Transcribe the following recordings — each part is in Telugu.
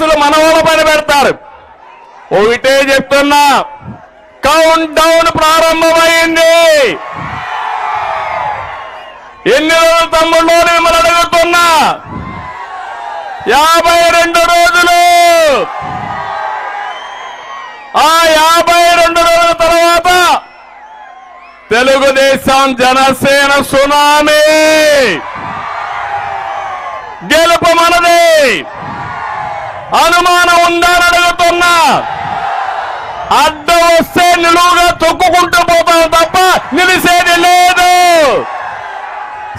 కేసులు మన వాళ్ళ పైన పెడతారు. ఒకటే చెప్తున్నా కౌంట్ డౌన్ ప్రారంభమైంది. ఎన్ని రోజులు తమ్ముళ్ళు మిమ్మల్ని అడుగుతున్నా. యాభై రెండు రోజులు. ఆ యాభై రెండు రోజుల తర్వాత తెలుగుదేశం జనసేన సునామీ. గెలుపు మనది. అనుమానం ఉందని అడుగుతున్నా. అడ్డం వస్తే నిలువుగా తొక్కుకుంటూ పోతాం తప్ప నిలిసేది లేదు.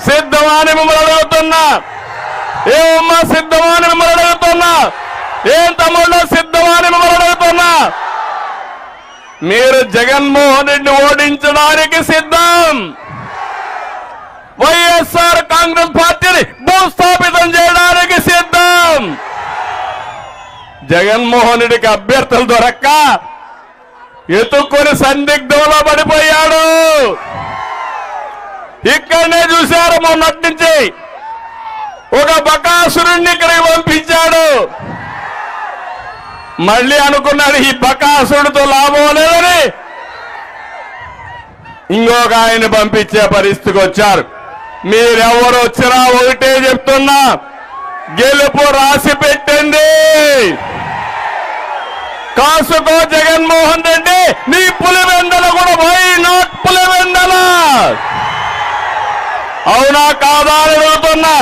సిద్ధమాని మిమ్మల్ని అడుగుతున్నా. ఏమమ్మా సిద్ధమాని మిమ్మల్ని అడుగుతున్నా. ఏం తమ్ముళ్ళు సిద్ధమాని మిమ్మల్ని అడుగుతున్నా. మీరు జగన్మోహన్ రెడ్డి ఓడించడానికి సిద్ధం. వైఎస్ఆర్ కాంగ్రెస్ పార్టీ జగన్మోహన్ రెడ్డికి అభ్యర్థులు దొరక్క ఎత్తుక్కొని సందిగ్ధంలో పడిపోయాడు. ఇక్కడనే చూశారు మొన్నటి నుంచి. ఒక బకాసురుణ్ణి ఇక్కడికి పంపించాడు. మళ్ళీ అనుకున్నాడు ఈ బకాసురుడితో లాభం లేదని. ఇంకొక ఆయన పంపించే పరిస్థితికి వచ్చారు. మీరెవరు వచ్చినా ఒకటే చెప్తున్నా గెలుపు రాసి పెట్టండి. కాసుకో జగన్మోహన్ రెడ్డి నీ పులివెందల కూడా వై నాట్ పులివెందల? అవునా కాదా అడుగుతున్నా.